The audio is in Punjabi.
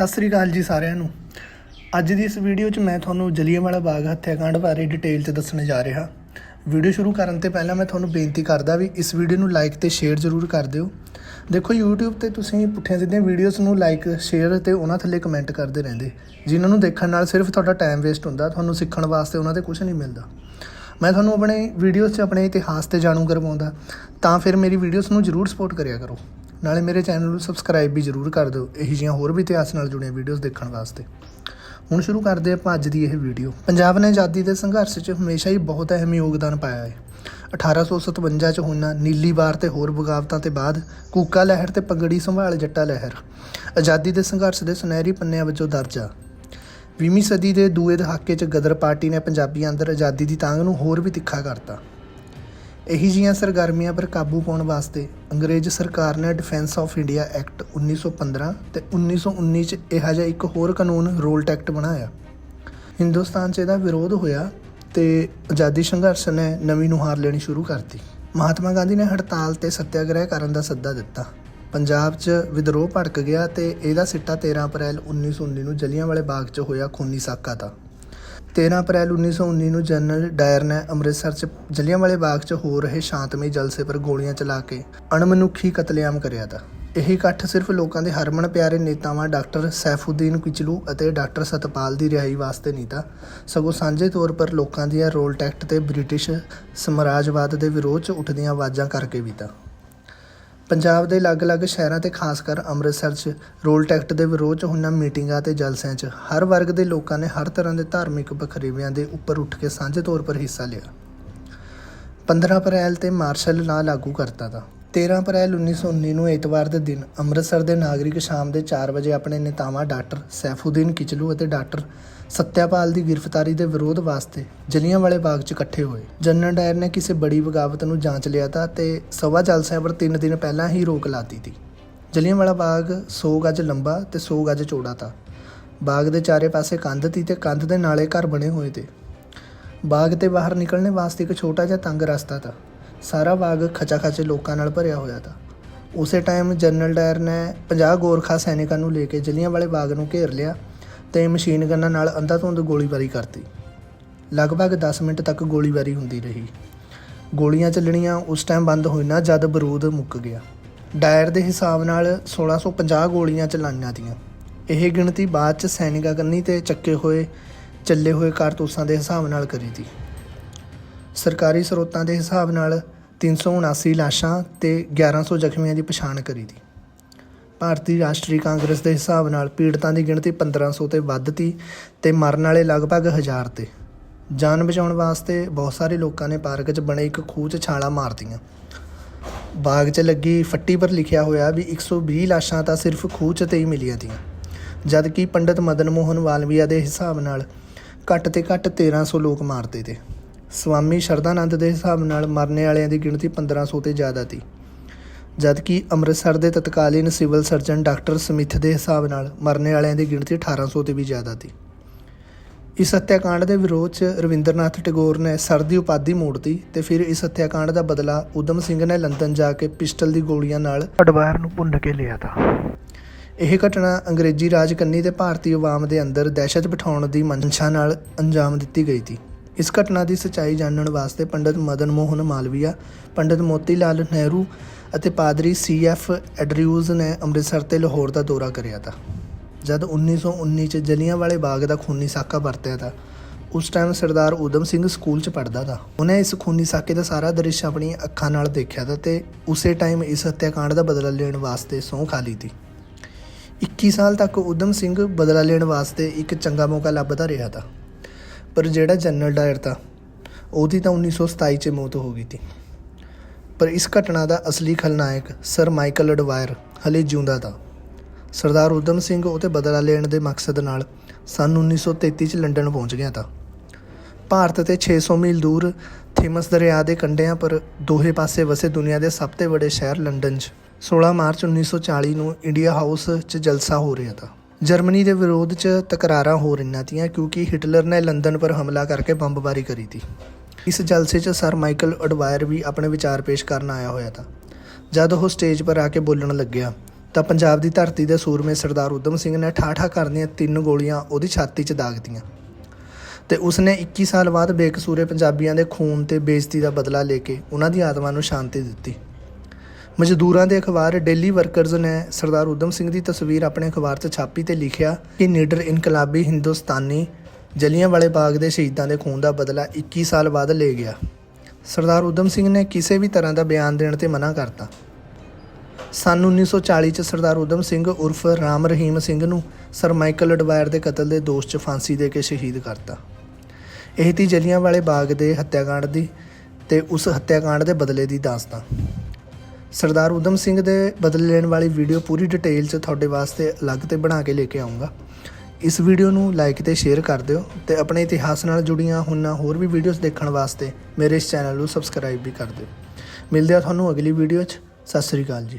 ਸਤਿ ਸ੍ਰੀ ਅਕਾਲ ਜੀ ਸਾਰਿਆਂ ਨੂੰ। ਅੱਜ ਦੀ ਇਸ ਵੀਡੀਓ 'ਚ ਮੈਂ ਤੁਹਾਨੂੰ ਜਲਿਆਂਵਾਲਾ ਬਾਗ ਹੱਤਿਆਕਾਂਡ ਬਾਰੇ ਡਿਟੇਲ 'ਚ ਦੱਸਣ ਜਾ ਰਿਹਾ। ਵੀਡੀਓ ਸ਼ੁਰੂ ਕਰਨ ਤੋਂ ਪਹਿਲਾਂ ਮੈਂ ਤੁਹਾਨੂੰ ਬੇਨਤੀ ਕਰਦਾ ਵੀ ਇਸ ਵੀਡੀਓ ਨੂੰ ਲਾਈਕ ਤੇ ਸ਼ੇਅਰ ਜ਼ਰੂਰ ਕਰ ਦਿਓ। ਦੇਖੋ, YouTube ਤੇ ਤੁਸੀਂ ਪੁੱਠੀਆਂ ਸਿੱਧੀਆਂ ਵੀਡੀਓਜ਼ ਨੂੰ ਲਾਈਕ ਸ਼ੇਅਰ ਤੇ ਉਹਨਾਂ ਥੱਲੇ ਕਮੈਂਟ ਕਰਦੇ ਰਹਿੰਦੇ। ਜਿਨ੍ਹਾਂ ਨੂੰ ਦੇਖਣ ਨਾਲ ਸਿਰਫ ਤੁਹਾਡਾ ਟਾਈਮ ਵੇਸਟ ਹੁੰਦਾ, ਤੁਹਾਨੂੰ ਸਿੱਖਣ ਵਾਸਤੇ ਉਹਨਾਂ ਤੇ ਕੁਝ ਨਹੀਂ ਮਿਲਦਾ। ਮੈਂ ਤੁਹਾਨੂੰ ਆਪਣੇ ਵੀਡੀਓਜ਼ 'ਚ ਆਪਣੇ ਇਤਿਹਾਸ ਤੇ ਜਾਣੂ ਕਰਵਾਉਂਦਾ। ਤਾਂ ਫਿਰ ਮੇਰੀ ਵੀਡੀਓਜ਼ ਨੂੰ ਜ਼ਰੂਰ ਸਪੋਰਟ ਕਰਿਆ ਕਰੋ। ਨਾਲੇ ਮੇਰੇ ਚੈਨਲ ਨੂੰ ਸਬਸਕ੍ਰਾਈਬ ਵੀ ਜ਼ਰੂਰ ਕਰ ਦਿਓ, ਇਹੀ ਜਿਹੀਆਂ ਹੋਰ ਵੀ ਇਤਿਹਾਸ ਨਾਲ ਜੁੜੀਆਂ ਵੀਡੀਓਜ਼ ਦੇਖਣ ਵਾਸਤੇ। ਹੁਣ ਸ਼ੁਰੂ ਕਰਦੇ ਆਪਾਂ ਅੱਜ ਦੀ ਇਹ ਵੀਡੀਓ ਪੰਜਾਬ ਨੇ ਆਜ਼ਾਦੀ ਦੇ ਸੰਘਰਸ਼ 'ਚ ਹਮੇਸ਼ਾ ਹੀ ਬਹੁਤ ਅਹਿਮ ਯੋਗਦਾਨ ਪਾਇਆ ਹੈ। 1857 ਚ ਹੋਈਆਂ ਨੀਲੀ ਵਾਰ ਤੇ ਹੋਰ ਬਗਾਵਤਾਂ ਤੇ ਬਾਅਦ ਕੂਕਾ ਲਹਿਰ ਤੇ ਪਗੜੀ ਸੰਭਾਲ ਜੱਟਾ ਲਹਿਰ। ਆਜ਼ਾਦੀ ਦੇ ਸੰਘਰਸ਼ ਦੇ ਸੁਨਹਿਰੀ ਪੰਨਿਆਂ ਵਜੋਂ ਦਰਜ। ਆ 20ਵੀਂ ਸਦੀ ਦੇ ਦੂਏ ਦਹਾਕੇ 'ਚ ਗਦਰ ਪਾਰਟੀ ਨੇ ਪੰਜਾਬੀਆਂ ਅੰਦਰ ਆਜ਼ਾਦੀ ਦੀ ਤਾਂਗ ਨੂੰ ਹੋਰ ਵੀ ਤਿੱਖਾ ਕਰਤਾ। ਇਹੀ ਜੀਆਂ ਸਰਗਰਮੀਆਂ ਪਰ ਕਾਬੂ ਪਾਉਣ ਵਾਸਤੇ ਅੰਗਰੇਜ਼ ਸਰਕਾਰ ਨੇ ਡਿਫੈਂਸ ਆਫ ਇੰਡੀਆ ਐਕਟ 1915 ਤੇ 1919 ਚ ਇਹੋ ਜਿਹਾ ਇੱਕ ਹੋਰ ਕਾਨੂੰਨ ਰੋਲਟ ਐਕਟ ਬਣਾਇਆ। ਹਿੰਦੁਸਤਾਨ 'ਚ ਇਹਦਾ ਵਿਰੋਧ ਹੋਇਆ ਤੇ ਆਜ਼ਾਦੀ ਸੰਘਰਸ਼ ਨੇ ਨਵੀਂ ਨੁਹਾਰ ਲੈਣੀ ਸ਼ੁਰੂ ਕਰਤੀ। ਮਹਾਤਮਾ ਗਾਂਧੀ ਨੇ ਹੜਤਾਲ ਤੇ ਸੱਤਿਆਗ੍ਰਹਿ ਕਰਨ ਦਾ ਸੱਦਾ ਦਿੱਤਾ। ਪੰਜਾਬ 'ਚ ਵਿਦਰੋਹ ਭੜਕ ਗਿਆ ਤੇ ਇਹਦਾ ਸਿੱਟਾ 13 ਅਪ੍ਰੈਲ 1919 ਨੂੰ ਜਲਿਆਂਵਾਲੇ ਬਾਗ 'ਚ ਹੋਇਆ ਖੂਨੀ ਸਾਕਾ ਦਾ। 13 ਅਪ੍ਰੈਲ 1919 ਨੂੰ ਜਨਰਲ ਡਾਇਰ ਨੇ ਅੰਮ੍ਰਿਤਸਰ 'ਚ ਜਲਿਆਂਵਾਲੇ ਬਾਗ 'ਚ ਹੋ ਰਹੇ ਸ਼ਾਂਤਮਈ ਜਲਸੇ ਪਰ ਗੋਲੀਆਂ ਚਲਾ ਕੇ ਅਣਮਨੁੱਖੀ ਕਤਲੇਆਮ ਕਰਿਆ ਤਾ। ਇਹ ਇਕੱਠ ਸਿਰਫ ਲੋਕਾਂ ਦੇ ਹਰਮਨ ਪਿਆਰੇ ਨੇਤਾਵਾਂ ਡਾਕਟਰ ਸੈਫੂਦੀਨ ਕਿਚਲੂ ਅਤੇ ਡਾਕਟਰ ਸਤਪਾਲ ਦੀ ਰਿਹਾਈ ਵਾਸਤੇ ਨਹੀਂ ਤਾ, ਸਗੋਂ ਸਾਂਝੇ ਤੌਰ ਪਰ ਲੋਕਾਂ ਦੀਆਂ ਰੋਲ ਟੈਕਟ ਤੇ ਬ੍ਰਿਟਿਸ਼ ਸਮਰਾਜਵਾਦ ਦੇ ਵਿਰੋਧ 'ਚ ਉੱਠਦੀਆਂ ਆਵਾਜ਼ਾਂ ਕਰਕੇ ਵੀ ਤਾ। ਪੰਜਾਬ ਦੇ ਅਲੱਗ-ਅਲੱਗ ਸ਼ਹਿਰਾਂ ਤੇ ਖਾਸ ਕਰ ਅੰਮ੍ਰਿਤਸਰ 'ਚ ਰੋਲ ਟੈਕਟ ਦੇ ਵਿਰੋਧ 'ਚ ਹੋਈਆਂ ਮੀਟਿੰਗਾਂ ਤੇ ਜਲਸਿਆਂ 'ਚ ਹਰ ਵਰਗ ਦੇ ਲੋਕਾਂ ਨੇ ਹਰ ਤਰ੍ਹਾਂ ਦੇ ਧਾਰਮਿਕ ਬਖਰੇਵਿਆਂ ਦੇ ਉੱਪਰ ਉੱਠ ਕੇ ਸਾਂਝੇ ਤੌਰ ਪਰ ਹਿੱਸਾ ਲਿਆ। 15 ਅਪ੍ਰੈਲ ਤੇ ਮਾਰਸ਼ਲ ਲਾ ਲਾਗੂ ਕਰਤਾ ਦਾ। 13 ਅਪ੍ਰੈਲ 1919 ਨੂੰ ਐਤਵਾਰ ਦੇ ਦਿਨ ਅੰਮ੍ਰਿਤਸਰ ਦੇ ਨਾਗਰਿਕ ਸ਼ਾਮ ਦੇ 4 ਵਜੇ ਆਪਣੇ ਨੇਤਾਵਾਂ ਡਾਕਟਰ ਸੈਫੂਦੀਨ ਕਿਚਲੂ ਅਤੇ ਡਾਕਟਰ ਸੱਤਿਆਪਾਲ ਦੀ ਗ੍ਰਿਫਤਾਰੀ ਦੇ ਵਿਰੋਧ ਵਾਸਤੇ ਜਲਿਆਂਵਾਲੇ ਬਾਗ 'ਚ ਇਕੱਠੇ ਹੋਏ। ਜਨਰਲ ਡਾਇਰ ਨੇ ਕਿਸੇ ਬੜੀ ਬਗਾਵਤ ਨੂੰ ਜਾਂਚ ਲਿਆ ਤਾ ਤੇ ਸਵਾ ਜਲਸਿਆਂ ਪਰ 3 ਦਿਨ ਪਹਿਲਾਂ ਹੀ ਰੋਕ ਲਾਤੀ ਤੀ। ਜਲਿਆਂਵਾਲਾ ਬਾਗ 100 ਗਜ ਲੰਬਾ ਤੇ 100 ਗਜ ਚੌੜਾ ਤਾ। ਬਾਗ ਦੇ ਚਾਰੇ ਪਾਸੇ ਕੰਧ ਤੀ ਤੇ ਕੰਧ ਦੇ ਨਾਲੇ ਘਰ ਬਣੇ ਹੋਏ ਤੇ। ਬਾਗ ਤੇ ਬਾਹਰ ਨਿਕਲਣੇ ਵਾਸਤੇ ਇੱਕ ਛੋਟਾ ਜਿਹਾ ਤੰਗ ਰਸਤਾ ਤਾ। ਸਾਰਾ ਬਾਗ ਖਚਾ ਖਚੇ ਲੋਕਾਂ ਨਾਲ ਭਰਿਆ ਹੋਇਆ ਤਾ। ਉਸੇ ਟਾਈਮ ਜਨਰਲ ਡਾਇਰ ਨੇ 50 ਗੋਰਖਾ ਸੈਨਿਕਾਂ ਨੂੰ ਲੈ ਕੇ ਜਲਿਆਂਵਾਲੇ ਬਾਗ ਨੂੰ ਘੇਰ ਲਿਆ ਤੇ ਮਸ਼ੀਨ ਗੰਨਾਂ ਨਾਲ ਅੰਧਾਧੁੰਦ ਗੋਲੀਬਾਰੀ ਕਰਤੀ। ਲਗਭਗ 10 ਮਿੰਟ ਤੱਕ ਗੋਲੀਬਾਰੀ ਹੁੰਦੀ ਰਹੀ। ਗੋਲੀਆਂ ਚੱਲਣੀਆਂ ਉਸ ਟਾਈਮ ਬੰਦ ਹੋਈਆਂ ਜਦ ਬਰੂਦ ਮੁੱਕ ਗਿਆ। ਡਾਇਰ ਦੇ ਹਿਸਾਬ ਨਾਲ 1650 ਗੋਲੀਆਂ ਚਲਾਈਆਂ ਤੀਆਂ। ਇਹ ਗਿਣਤੀ ਬਾਅਦ ਚ ਸੈਨਿਕਾਂ ਕੰਨੀ ਤੇ ਚੱਕੇ ਹੋਏ, ਚੱਲੇ ਹੋਏ ਕਾਰਤੂਸਾਂ ਦੇ ਹਿਸਾਬ ਨਾਲ ਕਰੀ ਤੀ। ਸਰਕਾਰੀ ਸਰੋਤਾਂ ਦੇ ਹਿਸਾਬ ਨਾਲ 379 ਲਾਸ਼ਾਂ ਤੇ 1100 ਜ਼ਖਮੀਆਂ ਦੀ ਪਛਾਣ ਕਰੀ ਤੀ। ਭਾਰਤੀ ਰਾਸ਼ਟਰੀ ਕਾਂਗਰਸ ਦੇ ਹਿਸਾਬ ਨਾਲ ਪੀੜਤਾਂ ਦੀ ਗਿਣਤੀ 1500 ਤੇ ਵੱਧ ਤੀ ਤੇ ਮਰਨ ਵਾਲੇ ਲਗਭਗ 1000 ਤੇ। ਜਾਨ ਬਚਾਉਣ ਵਾਸਤੇ ਬਹੁਤ ਸਾਰੇ ਲੋਕਾਂ ਨੇ ਪਾਰਕ 'ਚ ਬਣੇ ਇੱਕ ਖੂਹ 'ਚ ਛਾਲਾਂ ਮਾਰਤੀਆਂ ਬਾਗ 'ਚ ਲੱਗੀ ਫੱਟੀ ਪਰ ਲਿਖਿਆ ਹੋਇਆ ਵੀ 120 ਲਾਸ਼ਾਂ ਤਾਂ ਸਿਰਫ ਖੂਹ 'ਚ ਤੇ ਹੀ ਮਿਲੀਆਂ ਤੀਆਂ। ਜਦ ਕਿ ਪੰਡਤ ਮਦਨ ਮੋਹਨ ਵਾਲਮੀਆ ਦੇ ਹਿਸਾਬ ਨਾਲ ਘੱਟ ਤੇ ਘੱਟ 1300 ਲੋਕ ਮਾਰਦੇ ਤੇ। ਸਵਾਮੀ ਸ਼ਰਧਾਨੰਦ ਦੇ ਹਿਸਾਬ ਨਾਲ ਮਰਨੇ ਵਾਲਿਆਂ ਦੀ ਗਿਣਤੀ 1500 ਤੇ ਜ਼ਿਆਦਾ ਤੀ। ਜਦ ਕਿ ਅੰਮ੍ਰਿਤਸਰ ਦੇ ਤਤਕਾਲੀਨ ਸਿਵਲ ਸਰਜਨ ਡਾਕਟਰ ਸਮਿਥ ਦੇ ਹਿਸਾਬ ਨਾਲ ਮਰਨੇ ਵਾਲਿਆਂ ਦੀ ਗਿਣਤੀ 1800 ਤੇ ਵੀ ਜ਼ਿਆਦਾ ਤੀ ਇਸ ਹੱਤਿਆਕਾਂਡ ਦੇ ਵਿਰੋਧ 'ਚ ਰਵਿੰਦਰਨਾਥ ਟੈਗੋਰ ਨੇ ਸਰ ਦੀ ਉਪਾਧੀ ਮੋੜਤੀ ਤੇ ਫਿਰ ਇਸ ਹੱਤਿਆਕਾਂਡ ਦਾ ਬਦਲਾ ਉਦਮ ਸਿੰਘ ਨੇ ਲੰਡਨ ਜਾ ਕੇ ਪਿਸਟਲ ਦੀ ਗੋਲੀਆਂ ਨਾਲ ਅਡਵਾਇਰ ਨੂੰ ਭੁੰਨ ਕੇ ਲਿਆ ਤਾ। ਇਹ ਘਟਨਾ ਅੰਗਰੇਜ਼ੀ ਰਾਜ ਕੰਨੀ ਤੇ ਭਾਰਤੀ ਆਵਾਮ ਦੇ ਅੰਦਰ ਦਹਿਸ਼ਤ ਬਿਠਾਉਣ ਦੀ ਮਨਸ਼ਾ ਨਾਲ ਅੰਜਾਮ ਦਿੱਤੀ ਗਈ ਸੀ। ਇਸ ਘਟਨਾ ਦੀ ਸੱਚਾਈ ਜਾਣਨ ਵਾਸਤੇ ਪੰਡਤ ਮਦਨ ਮੋਹਨ ਮਾਲਵੀਆ ਪੰਡਤ ਮੋਤੀ ਲਾਲ ਨਹਿਰੂ ਅਤੇ ਪਾਦਰੀ ਸੀ ਐਫ ਐਡਰਿਊਜ਼ ਨੇ ਅੰਮ੍ਰਿਤਸਰ ਤੇ ਲਾਹੌਰ ਦਾ ਦੌਰਾ ਕਰਿਆ ਤਾ। ਜਦ 1919 ਚ ਜਲਿਆਂਵਾਲੇ ਬਾਗ ਦਾ ਖੂਨੀ ਸਾਕਾ ਵਰਤਿਆ ਤਾ, ਉਸ ਟਾਈਮ ਸਰਦਾਰ ਊਧਮ ਸਿੰਘ ਸਕੂਲ ਚ ਪੜਦਾ ਤਾ। ਉਹਨੇ ਇਸ ਖੂਨੀ ਸਾਕੇ ਦਾ ਸਾਰਾ ਦ੍ਰਿਸ਼ ਆਪਣੀਆਂ ਅੱਖਾਂ ਨਾਲ ਦੇਖਿਆ ਤਾ ਤੇ ਉਸੇ ਟਾਈਮ ਇਸ ਹੱਤਿਆਕਾਂਡ ਦਾ ਬਦਲਾ ਲੈਣ ਵਾਸਤੇ ਸਹੁੰ ਖਾ ਲਈ ਤੀ। 21 ਸਾਲ ਤੱਕ ਊਧਮ ਸਿੰਘ ਬਦਲਾ ਲੈਣ ਵਾਸਤੇ ਇੱਕ ਚੰਗਾ ਮੌਕਾ ਲੱਭਦਾ ਰਿਹਾ ਤਾ। ਪਰ ਜਿਹੜਾ ਜਨਰਲ ਡਾਇਰ ਤਾ, ਉਹਦੀ ਤਾਂ 1927 ਚ ਮੌਤ ਹੋ ਗਈ ਤੀ। ਪਰ ਇਸ ਘਟਨਾ ਦਾ ਅਸਲੀ ਖਲਨਾਇਕ ਸਰ ਮਾਈਕਲ ਅਡਵਾਇਰ ਹਲੇ ਜਿਉਂਦਾ ਤਾ। ਸਰਦਾਰ ਊਧਮ ਸਿੰਘ ਉਹ ਤੇ ਬਦਲਾ ਲੈਣ ਦੇ ਮਕਸਦ ਨਾਲ ਸਨ 1933 ਚ ਲੰਡਨ ਪਹੁੰਚ ਗਿਆ ਤਾ। ਭਾਰਤ ਤੇ 600 ਮੀਲ ਦੂਰ ਥੇਮਸ ਦਰਿਆ ਦੇ ਕੰਢਿਆਂ ਪਰ ਦੋਹੇ ਪਾਸੇ ਵਸੇ ਦੁਨੀਆ ਦੇ ਸਭ ਤੋਂ ਵੱਡੇ ਸ਼ਹਿਰ ਲੰਡਨ 'ਚ। 16 ਮਾਰਚ 1940 ਨੂੰ ਇੰਡੀਆ ਹਾਊਸ 'ਚ ਜਲਸਾ ਹੋ ਰਿਹਾ ਤਾ। ਜਰਮਨੀ ਦੇ ਵਿਰੋਧ 'ਚ ਤਕਰਾਰਾਂ ਹੋ ਰਹੀਆਂ ਤੀਆਂ ਕਿਉਂਕਿ ਹਿਟਲਰ ਨੇ ਲੰਡਨ ਪਰ ਹਮਲਾ ਕਰਕੇ ਬੰਬਬਾਰੀ ਕਰੀ ਤੀ। ਇਸ ਜਲਸੇ 'ਚ ਸਰ ਮਾਈਕਲ ਅਡਵਾਇਰ ਵੀ ਆਪਣੇ ਵਿਚਾਰ ਪੇਸ਼ ਕਰਨ ਆਇਆ ਹੋਇਆ ਤਾ। ਜਦ ਉਹ ਸਟੇਜ ਪਰ ਆ ਕੇ ਬੋਲਣ ਲੱਗਿਆ, ਤਾਂ ਪੰਜਾਬ ਦੀ ਧਰਤੀ ਦੇ ਸੂਰਮੇ ਸਰਦਾਰ ਉਦਮ ਸਿੰਘ ਨੇ ਠਾਠਾ ਕਰਦੀਆਂ ਤਿੰਨ ਗੋਲੀਆਂ ਉਹਦੀ ਛਾਤੀ 'ਚ ਦਾਗਤੀਆਂ ਤੇ ਉਸਨੇ 21 ਸਾਲ ਬਾਅਦ ਬੇਕਸੂਰੇ ਪੰਜਾਬੀਆਂ ਦੇ ਖੂਨ ਤੇ ਬੇਇੱਜ਼ਤੀ ਦਾ ਬਦਲਾ ਲੈ ਕੇ ਉਹਨਾਂ ਦੀ ਆਤਮਾ ਨੂੰ ਸ਼ਾਂਤੀ ਦਿੱਤੀ। ਮਜ਼ਦੂਰਾਂ ਦੇ ਅਖਬਾਰ ਡੇਲੀ ਵਰਕਰਜ਼ ਨੇ ਸਰਦਾਰ ਉਦਮ ਸਿੰਘ ਦੀ ਤਸਵੀਰ ਆਪਣੇ ਅਖਬਾਰ 'ਚ ਛਾਪੀ ਤੇ ਲਿਖਿਆ ਕਿ ਨੀਡਰ ਇਨਕਲਾਬੀ ਹਿੰਦੁਸਤਾਨੀ ਜਲਿਆਂਵਾਲੇ ਬਾਗ ਦੇ ਸ਼ਹੀਦਾਂ ਦੇ ਖੂਨ ਦਾ ਬਦਲਾ 21 ਸਾਲ ਬਾਅਦ ਲੈ ਗਿਆ। ਸਰਦਾਰ ਉਦਮ ਸਿੰਘ ਨੇ ਕਿਸੇ ਵੀ ਤਰ੍ਹਾਂ ਦਾ ਬਿਆਨ ਦੇਣ ਤੇ ਮਨਾ ਕਰਤਾ। ਸਨ 1940 ਚ ਸਰਦਾਰ ਉਦਮ ਸਿੰਘ ਉਰਫ ਰਾਮ ਰਹੀਮ ਸਿੰਘ ਨੂੰ ਸਰ ਮਾਈਕਲ ਅਡਵਾਇਰ ਦੇ ਕਤਲ ਦੇ ਦੋਸ਼ 'ਚ ਫਾਂਸੀ ਦੇ ਕੇ ਸ਼ਹੀਦ ਕਰਤਾ। ਇਹ ਤੀ ਜਲਿਆਂਵਾਲੇ ਬਾਗ ਦੇ ਹੱਤਿਆਕਾਂਡ ਦੀ ਤੇ ਉਸ ਹੱਤਿਆਕਾਂਡ ਦੇ ਬਦਲੇ ਦੀ ਦਾਸਤਾਨ। ਸਰਦਾਰ ਉਦਮ ਸਿੰਘ ਦੇ ਬਦਲੇ ਲੈਣ ਵਾਲੀ ਵੀਡੀਓ ਪੂਰੀ ਡਿਟੇਲ 'ਚ ਤੁਹਾਡੇ ਵਾਸਤੇ ਅਲੱਗ ਤੇ ਬਣਾ ਕੇ ਲੈ ਕੇ ਆਉਂਗਾ ਇਸ ਵੀਡੀਓ ਨੂੰ ਲਾਈਕ ਤੇ ਸ਼ੇਅਰ ਕਰ ਦਿਓ ਤੇ ਆਪਣੇ ਇਤਿਹਾਸ ਨਾਲ ਜੁੜੀਆਂ ਹੋਈਆਂ ਹੋਰ ਵੀ ਵੀਡੀਓਜ਼ ਦੇਖਣ ਵਾਸਤੇ ਮੇਰੇ ਇਸ ਚੈਨਲ ਨੂੰ ਸਬਸਕ੍ਰਾਈਬ ਵੀ ਕਰ ਦਿਓ। ਮਿਲਦੇ ਆ ਤੁਹਾਨੂੰ ਅਗਲੀ ਵੀਡੀਓ 'ਚ। ਸਤਿ ਸ੍ਰੀ ਅਕਾਲ ਜੀ।